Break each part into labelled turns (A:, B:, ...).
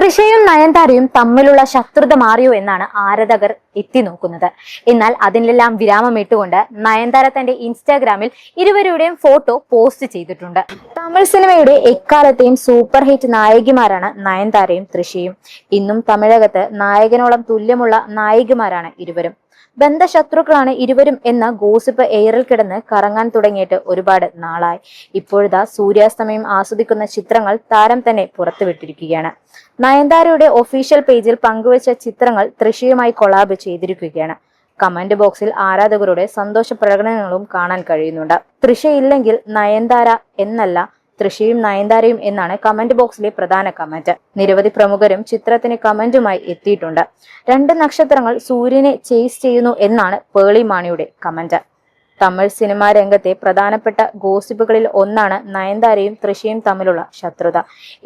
A: തൃഷയും നയൻതാരയും തമ്മിലുള്ള ശത്രുത മാറിയോ എന്നാണ് ആരാധകർ എത്തി നോക്കുന്നത്. എന്നാൽ അതിനെല്ലാം വിരാമമിട്ടുകൊണ്ട് നയൻതാര തന്റെ ഇൻസ്റ്റാഗ്രാമിൽ ഇരുവരുടെയും ഫോട്ടോ പോസ്റ്റ് ചെയ്തിട്ടുണ്ട്. തമിഴ് സിനിമയുടെ എക്കാലത്തെയും സൂപ്പർ ഹിറ്റ് നായികമാരാണ് നയൻതാരയും തൃശിയും ഇന്നും തമിഴകത്ത് നായകനോളം തുല്യമുള്ള നായികമാരാണ് ഇരുവരും. ബന്ധശത്രുക്കളാണ് ഇരുവരും എന്ന ഗോസിപ്പ് എയറിൽ കിടന്ന് കറങ്ങാൻ തുടങ്ങിയിട്ട് ഒരുപാട് നാളായി. ഇപ്പോഴതാ സൂര്യാസ്തമയം ആസ്വദിക്കുന്ന ചിത്രങ്ങൾ താരം തന്നെ പുറത്തുവിട്ടിരിക്കുകയാണ്. നയൻതാരയുടെ ഒഫീഷ്യൽ പേജിൽ പങ്കുവച്ച ചിത്രങ്ങൾ തൃശയുമായി കൊളാബ് ചെയ്തിരിക്കുകയാണ്. കമന്റ് ബോക്സിൽ ആരാധകരുടെ സന്തോഷ പ്രകടനങ്ങളും കാണാൻ കഴിയുന്നുണ്ട്. തൃശയില്ലെങ്കിൽ നയൻതാര എന്നല്ല തൃശയും നയൻതാരയും എന്നാണ് കമന്റ് ബോക്സിലെ പ്രധാന കമന്റ്. നിരവധി പ്രമുഖരും ചിത്രത്തിന് കമന്റുമായി എത്തിയിട്ടുണ്ട്. രണ്ട് നക്ഷത്രങ്ങൾ സൂര്യനെ ചേസ് ചെയ്യുന്നു എന്നാണ് പേളി മാണിയുടെ കമന്റ്. തമിഴ് സിനിമാ രംഗത്തെ പ്രധാനപ്പെട്ട ഗോസിപ്പുകളിൽ ഒന്നാണ് നയൻതാരയും തൃശയും തമ്മിലുള്ള ശത്രുത.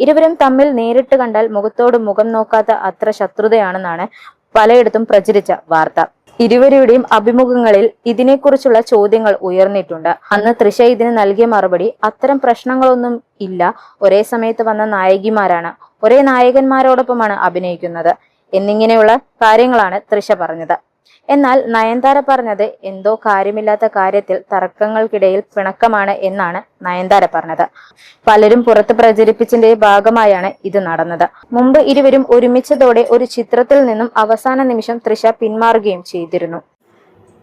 A: ഇരുവരും തമ്മിൽ നേരിട്ട് കണ്ടാൽ മുഖത്തോട് മുഖം നോക്കാത്ത അത്ര ശത്രുതയാണെന്നാണ് പലയിടത്തും പ്രചരിച്ച വാർത്ത. ഇരുവരുടെയും അഭിമുഖങ്ങളിൽ ഇതിനെക്കുറിച്ചുള്ള ചോദ്യങ്ങൾ ഉയർന്നിട്ടുണ്ട്. അന്ന് തൃശ ഇതിന് നൽകിയ മറുപടി അത്തരം പ്രശ്നങ്ങളൊന്നും ഇല്ല. ഒരേ സമയത്ത് വന്ന നായകിമാരാണ്. ഒരേ നായകന്മാരോടൊപ്പമാണ് അഭിനയിക്കുന്നത്. എന്നിങ്ങനെയുള്ള കാര്യങ്ങളാണ് തൃശ പറഞ്ഞത്. എന്നാൽ നയൻതാര പറഞ്ഞത് എന്തോ കാര്യമില്ലാത്ത കാര്യത്തിൽ തർക്കങ്ങൾക്കിടയിൽ പിണക്കമാണ് എന്നാണ് നയൻതാര പറഞ്ഞത്. പലരും പുറത്ത് പ്രചരിപ്പിച്ചതിന്റെ ഭാഗമായാണ് ഇത് നടന്നത്. മുമ്പ് ഇരുവരും ഒരുമിച്ചതോടെ ഒരു ചിത്രത്തിൽ നിന്നും അവസാന നിമിഷം തൃശ പിന്മാറുകയും ചെയ്തിരുന്നു.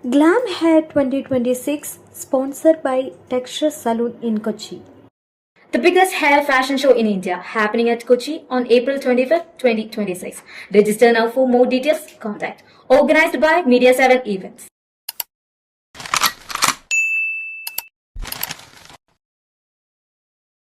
B: Glam Hair 2026 sponsored by Texture Saloon in Kochi.
C: The biggest hair fashion show in India happening at Kochi on April 25th, 2026. Register now for more details. Contact. Organized by Media 7 Events.